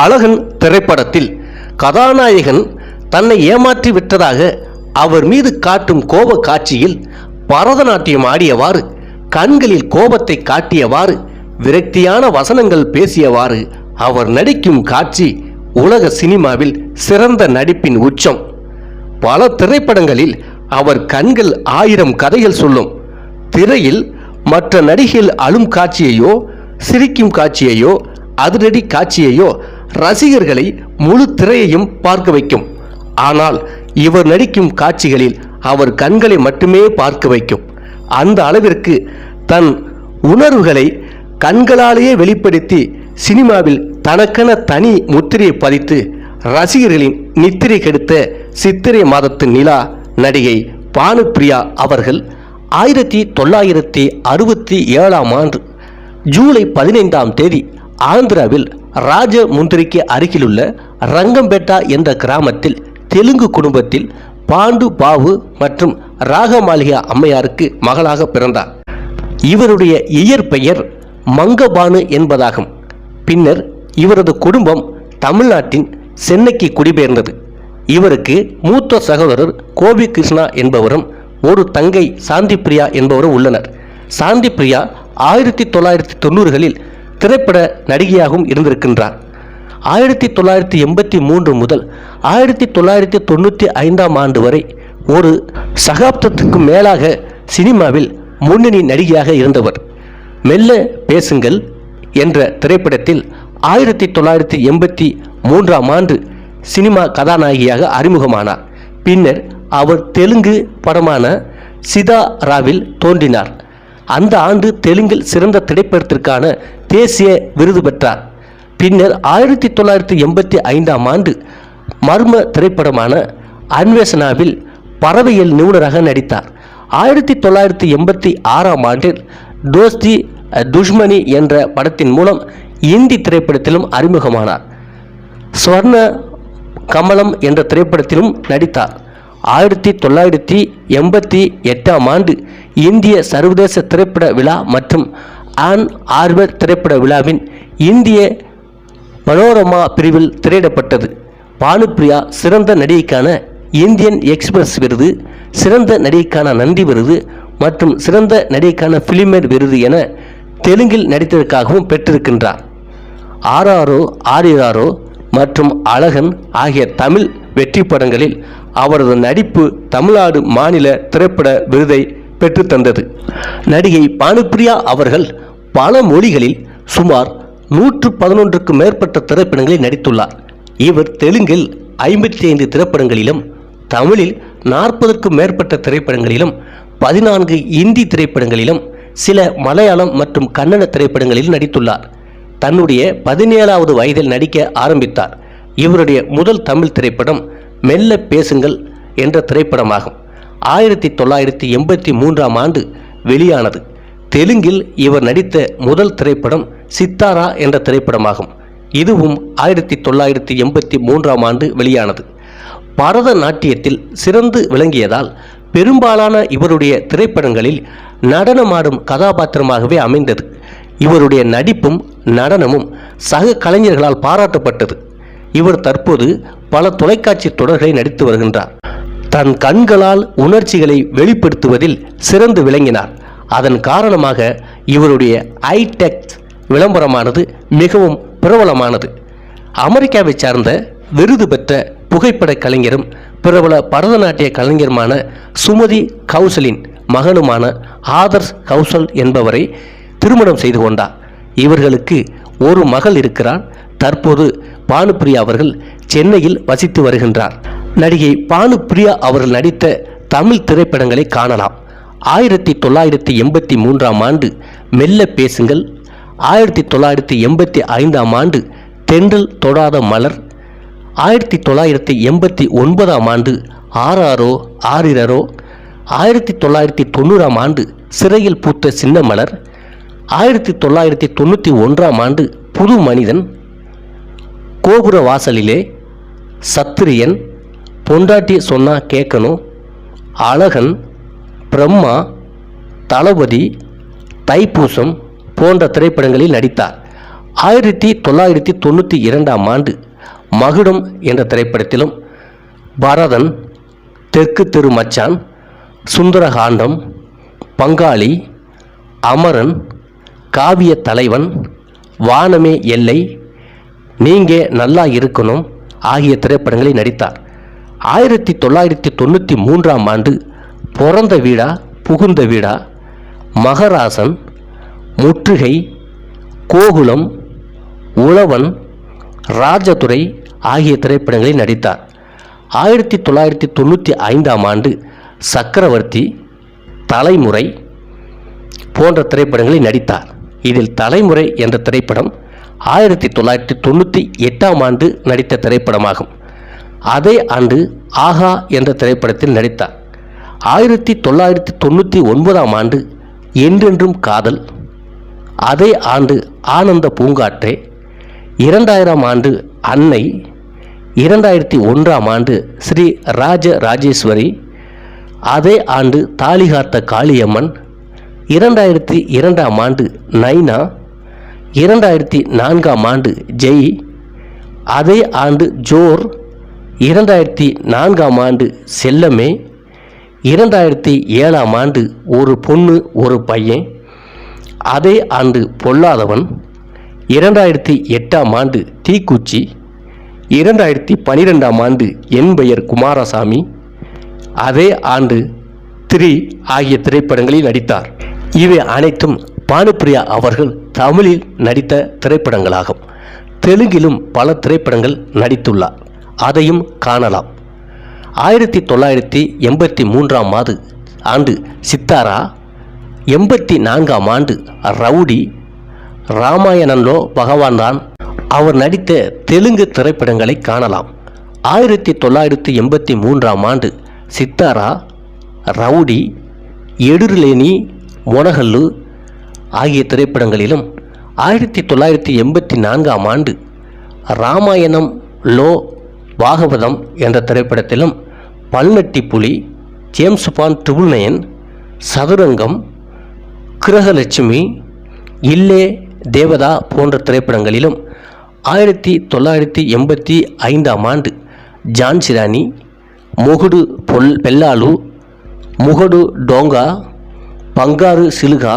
அழகன் திரைப்படத்தில் கதாநாயகன் தன்னை ஏமாற்றி விட்டதாக அவர் மீது காட்டும் கோப காட்சியில் பரதநாட்டியம் ஆடியவாறு கண்களில் கோபத்தை காட்டியவாறு விரக்தியான வசனங்கள் பேசியவாறு அவர் நடிக்கும் காட்சி உலக சினிமாவில் சிறந்த நடிப்பின் உச்சம். பல திரைப்படங்களில் அவர் கண்கள் ஆயிரம் கதைகள் சொல்லும். திரையில் மற்ற நடிகைகள் அழும் காட்சியையோ சிரிக்கும் காட்சியையோ அதிரடி காட்சியையோ ரசிகர்களை முழு திரையையும் பார்க்க வைக்கும். ஆனால் இவர் நடிக்கும் காட்சிகளில் அவர் கண்களை மட்டுமே பார்க்க வைக்கும். அந்த அளவிற்கு தன் உணர்வுகளை கண்களாலேயே வெளிப்படுத்தி சினிமாவில் தனக்கென தனி முத்திரையை பதித்து ரசிகர்களின் நித்திரை கெடுத்த சித்திரை மாதத்து நிலா நடிகை பானுப்பிரியா அவர்கள் ஆயிரத்தி தொள்ளாயிரத்தி அறுபத்தி ஏழாம் ஆண்டு ஜூலை பதினைந்தாம் தேதி ஆந்திராவில் ராஜமுந்திரிக்கு அருகிலுள்ள ரங்கம்பேட்டா என்ற கிராமத்தில் தெலுங்கு குடும்பத்தில் பாண்டு பாவு மற்றும் ராகமாளிகா அம்மையாருக்கு மகளாக பிறந்தார். இவருடைய இயற்பெயர் மங்கபானு என்பதாகும். பின்னர் இவரது குடும்பம் தமிழ்நாட்டின் சென்னைக்கு குடிபெயர்ந்தது. இவருக்கு மூத்த சகோதரர் கோபி கிருஷ்ணா என்பவரும் ஒரு தங்கை சாந்திப்பிரியா என்பவரும் உள்ளனர். சாந்திப்பிரியா ஆயிரத்தி தொள்ளாயிரத்தி தொண்ணூறுகளில் திரைப்பட நடிகையாகவும் இருந்திருக்கின்றார். ஆயிரத்தி தொள்ளாயிரத்தி எண்பத்தி மூன்று முதல் ஆயிரத்தி தொள்ளாயிரத்தி தொண்ணூற்றி ஐந்தாம் ஆண்டு வரை ஒரு சகாப்தத்துக்கு மேலாக சினிமாவில் முன்னணி நடிகையாக இருந்தவர். மெல்ல பேசுங்கள் என்ற திரைப்படத்தில் ஆயிரத்தி தொள்ளாயிரத்தி எண்பத்தி மூன்றாம் ஆண்டு சினிமா கதாநாயகியாக அறிமுகமானார். பின்னர் அவர் தெலுங்கு படமான சிதா ராவில் தோன்றினார். அந்த ஆண்டு தெலுங்கில் சிறந்த திரைப்படத்திற்கான தேசிய விருது பெற்றார். பின்னர் ஆயிரத்தி தொள்ளாயிரத்தி எண்பத்தி ஐந்தாம் ஆண்டு மர்ம திரைப்படமான அன்வேஷனாவில் பறவையில் நிபுணராக நடித்தார். ஆயிரத்தி தொள்ளாயிரத்தி எண்பத்தி ஆறாம் ஆண்டில் தோஸ்தி துஷ்மணி என்ற படத்தின் மூலம் இந்தி திரைப்படத்திலும் அறிமுகமானார். ஸ்வர்ண கமலம் என்ற திரைப்படத்திலும் நடித்தார். ஆயிரத்தி தொள்ளாயிரத்தி எண்பத்தி எட்டாம் ஆண்டு இந்திய சர்வதேச திரைப்பட விழா மற்றும் ஆன் ஆர்வர் திரைப்பட விழாவின் இந்திய மனோரமா பிரிவில் திரையிடப்பட்டது. பானுப்பிரியா சிறந்த நடிகைக்கான இந்தியன் எக்ஸ்பிரஸ் விருது சிறந்த நடிகைக்கான நந்தி விருது மற்றும் சிறந்த நடிகைக்கான பிலிமேர் விருது என தெலுங்கில் நடித்ததற்காகவும் பெற்றிருக்கின்றார். ஆராரோ ஆரிராரோ மற்றும் அழகன் ஆகிய தமிழ் வெற்றி படங்களில் அவரது நடிப்பு தமிழ்நாடு மாநில திரைப்பட விருதை பெற்றுத்தந்தது நடிகை பானுப்பிரியா அவர்கள் பல மொழிகளில் சுமார் நூற்று பதினொன்றுக்கும் மேற்பட்ட திரைப்படங்களில் நடித்துள்ளார். இவர் தெலுங்கில் ஐம்பத்தி ஐந்து திரைப்படங்களிலும் தமிழில் நாற்பதற்கும் மேற்பட்ட திரைப்படங்களிலும் பதினான்கு இந்தி திரைப்படங்களிலும் சில மலையாளம் மற்றும் கன்னட திரைப்படங்களில் நடித்துள்ளார். தன்னுடைய பதினேழாவது வயதில் நடிக்க ஆரம்பித்தார். இவருடைய முதல் தமிழ் திரைப்படம் மெல்ல பேசுங்கள் என்ற திரைப்படமாகும். ஆயிரத்தி தொள்ளாயிரத்தி எண்பத்தி மூன்றாம் ஆண்டு வெளியானது. தெலுங்கில் இவர் நடித்த முதல் திரைப்படம் சித்தாரா என்ற திரைப்படமாகும். இதுவும் ஆயிரத்தி தொள்ளாயிரத்தி எண்பத்தி மூன்றாம் ஆண்டு வெளியானது. பரதநாட்டியத்தில் சிறந்து விளங்கியதால் பெரும்பாலான இவருடைய திரைப்படங்களில் நடனமாடும் கதாபாத்திரமாகவே அமைந்தது. இவருடைய நடிப்பும் நடனமும் சக கலைஞர்களால் பாராட்டப்பட்டது. இவர் தற்போது பல தொலைக்காட்சி தொடர்களை நடித்து வருகின்றார். தன் கண்களால் உணர்ச்சிகளை வெளிப்படுத்துவதில் சிறந்து விளங்கினார். அதன் காரணமாக இவருடைய ஐடெக் விளம்பரமானது மிகவும் பிரபலமானது. அமெரிக்காவை சார்ந்த விருது பெற்ற புகைப்பட கலைஞரும் பிரபல பரதநாட்டிய கலைஞருமான சுமதி கௌசலின் மகனுமான ஆதர்ஷ் கௌசல் என்பவரை திருமணம் செய்து கொண்டார். இவர்களுக்கு ஒரு மகள் இருக்கிறார் தற்போது பானுப்பிரியா அவர்கள் சென்னையில் வசித்து வருகின்றார். நடிகை பானுப்பிரியா அவர்கள் நடித்த தமிழ் திரைப்படங்களை காணலாம். ஆயிரத்தி தொள்ளாயிரத்தி எண்பத்தி மூன்றாம் ஆண்டு மெல்ல பேசுங்கள். ஆயிரத்தி தொள்ளாயிரத்தி எண்பத்தி ஐந்தாம் ஆண்டு தென்றல் தொடாத மலர். ஆயிரத்தி தொள்ளாயிரத்தி எண்பத்தி ஒன்பதாம் ஆண்டு ஆறாரோ ஆறிரரோ. ஆயிரத்தி தொள்ளாயிரத்தி தொண்ணூறாம் ஆண்டு சிறையில் பூத்த சின்ன மலர் ஆயிரத்தி தொள்ளாயிரத்தி தொண்ணூற்றி ஒன்றாம் ஆண்டு புது மனிதன். கோபுர வாசலிலே சத்திரியன் பொண்டாட்டி சொன்னா கேட்கணும் அழகன் பிரம்மா தளபதி தைப்பூசம் போன்ற திரைப்படங்களில் நடித்தார். ஆயிரத்தி தொள்ளாயிரத்தி தொண்ணூற்றி இரண்டாம் ஆண்டு மகுடம் என்ற திரைப்படத்திலும் பரதன் தெற்கு தெரு மச்சான் சுந்தரகாண்டம் பங்காளி அமரன் காவிய தலைவன் வானமே எல்லை நீங்க நல்லா இருக்கணும் ஆகிய திரைப்படங்களில் நடித்தார். ஆயிரத்தி தொள்ளாயிரத்தி தொண்ணூற்றி மூன்றாம் ஆண்டு பிறந்த வீடா புகுந்த வீடா மகராசன் முற்றுகை கோகுலம் உழவன் ராஜதுரை ஆகிய திரைப்படங்களில் நடித்தார். ஆயிரத்தி தொள்ளாயிரத்தி தொண்ணூற்றி ஐந்தாம் ஆண்டு சக்கரவர்த்தி தலைமுறை போன்ற திரைப்படங்களில் நடித்தார். இதில் தலைமுறை என்ற திரைப்படம் ஆயிரத்தி தொள்ளாயிரத்தி தொண்ணூற்றி எட்டாம் ஆண்டு நடித்த திரைப்படமாகும். அதே ஆண்டு ஆஹா என்ற திரைப்படத்தில் நடித்தார். ஆயிரத்தி தொள்ளாயிரத்தி தொண்ணூற்றி ஒன்பதாம் ஆண்டு என்றென்றும் காதல் அதே ஆண்டு ஆனந்த பூங்காற்றே இரண்டாயிரம் ஆண்டு அன்னை இரண்டாயிரத்தி ஒன்றாம் ஆண்டு ஸ்ரீ ராஜ ராஜேஸ்வரி அதே ஆண்டு தாலிகாத்த காளியம்மன் இரண்டாயிரத்தி இரண்டாம் ஆண்டு நைனா இரண்டாயிரத்தி நான்காம் ஆண்டு ஜெய் அதே ஆண்டு ஜோர் இரண்டாயிரத்தி நான்காம் ஆண்டு செல்லமே இரண்டாயிரத்தி ஏழாம் ஆண்டு ஒரு பொண்ணு ஒரு பையன் அதே ஆண்டு பொல்லாதவன் இரண்டாயிரத்தி எட்டாம் ஆண்டு தீக்குச்சி இரண்டாயிரத்தி பனிரெண்டாம் ஆண்டு என் பெயர் குமாரசாமி அதே ஆண்டு த்ரீ ஆகிய திரைப்படங்களில் நடித்தார். இவை அனைத்தும் பானுப்பிரியா அவர்கள் தமிழில் நடித்த திரைப்படங்களாகும். தெலுங்கிலும் பல திரைப்படங்கள் நடித்துள்ளார். அதையும் காணலாம். ஆயிரத்தி தொள்ளாயிரத்தி எண்பத்தி மூன்றாம் ஆண்டு ஆண்டு சித்தாரா எண்பத்தி நான்காம் ஆண்டு ரவுடி ராமாயணன்லோ பகவான் தான் அவர் நடித்த தெலுங்கு திரைப்படங்களை காணலாம். ஆயிரத்தி தொள்ளாயிரத்தி எண்பத்தி மூன்றாம் ஆண்டு சித்தாரா ரவுடி எடுருலேனி மொனகல்லு ஆகிய திரைப்படங்களிலும் ஆயிரத்தி தொள்ளாயிரத்தி எண்பத்தி நான்காம் ஆண்டு ராமாயணம் லோ பாகவதம் என்ற திரைப்படத்திலும் பல்நட்டி புலி ஜேம்ஸ் பான் ட்ரிபிள் நயன் சதுரங்கம் கிரகலட்சுமி இல்லே தேவதா போன்ற திரைப்படங்களிலும் ஆயிரத்தி தொள்ளாயிரத்தி எண்பத்தி ஐந்தாம் ஆண்டு ஜான்சிராணி முகுடு பொல் பெல்லாலு முகடு டோங்கா பங்காரு சிலுகா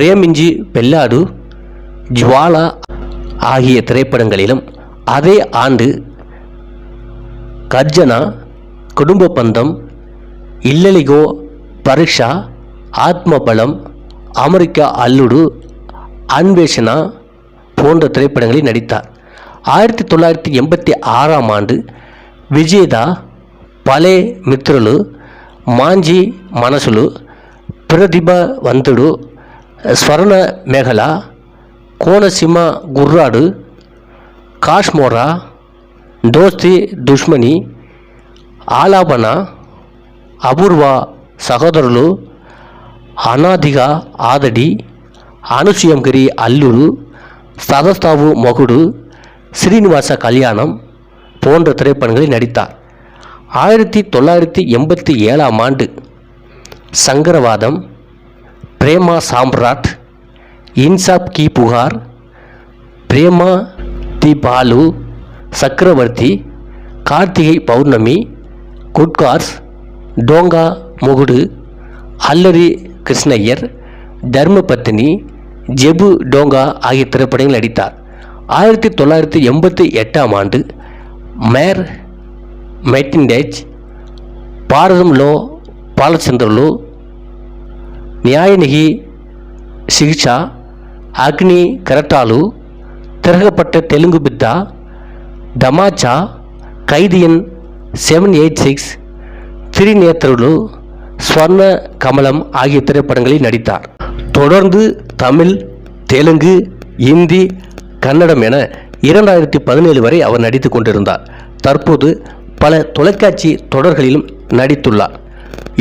பிரேமிஞ்சி பெல்லாடு ஜுவாலா ஆகிய திரைப்படங்களிலும் அதே ஆண்டு கர்ஜனா குடும்ப பந்தம் இல்லலிகோ பரிஷா ஆத்மபலம் அமெரிக்கா அல்லுடு அன்வேஷனா போன்ற திரைப்படங்களில் நடித்தார். ஆயிரத்தி தொள்ளாயிரத்தி எண்பத்தி ஆறாம் ஆண்டு விஜேதா பலே மித்ரலு மாஞ்சி மனசுலு பிரதிபா வந்துடு స్వర్ణ మేఘల కోనసీమ గుర్రాడు కాశ్మోరా దోస్తి దుష్మని ఆలాపన అపూర్వ సహోదరులు అనాదిగా ఆదడి అనసూయంగిరి అల్లుడు సదస్తావు మొగుడు శ్రీనివాస కళ్యాణం போன்ற திரைப்படங்களில் நடித்தார் ஆயிரத்தி தொள்ளாயிரத்தி எண்பத்தி ஏழாம் ஆண்டு சங்கரவாதம் பிரேமா சாம்ராட் இன்சாப் கி புகார் பிரேமா தி பாலு சக்கரவர்த்தி கார்த்திகை பௌர்ணமி குட்கார்ஸ் டோங்கா முகுடு அல்லரி கிருஷ்ணய்யர் தர்மபத்தினி ஜெபு டோங்கா ஆகிய திரைப்படங்கள் நடித்தார் ஆயிரத்தி தொள்ளாயிரத்தி எண்பத்தி எட்டாம் ஆண்டு మేర్ మెటిండేజ్ భారతంలో బాలచంద్రులు நியாயநிகி சிகிச்சா அக்னி கரட்டாலு திறகப்பட்ட தெலுங்கு பித்தா தமாச்சா கைதியன் seven eight six Trinetrudu Swarna Kamalam ஆகிய திரைப்படங்களில் நடித்தார். தொடர்ந்து தமிழ் தெலுங்கு இந்தி கன்னடம் என இரண்டாயிரத்தி பதினேழு வரை அவர் நடித்து கொண்டிருந்தார். தற்போது பல தொலைக்காட்சி தொடர்களிலும் நடித்துள்ளார்.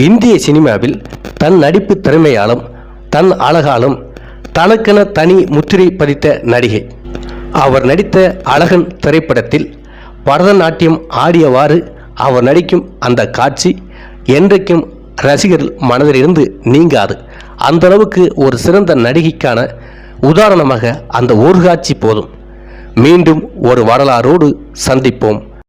இந்திய சினிமாவில் தன் நடிப்பு திறமையாலும் தன் அழகாலும் தனக்கென தனி முத்திரை பதித்த நடிகை. அவர் நடித்த அழகன் திரைப்படத்தில் பரதநாட்டியம் ஆடியவாறு அவர் நடிக்கும் அந்த காட்சி என்றைக்கும் ரசிகர்கள் மனதிலிருந்து நீங்காது. அந்த அளவுக்கு ஒரு சிறந்த நடிகைக்கான உதாரணமாக அந்த ஒரு காட்சி போதும். மீண்டும் ஒரு வரலாறோடு சந்திப்போம்.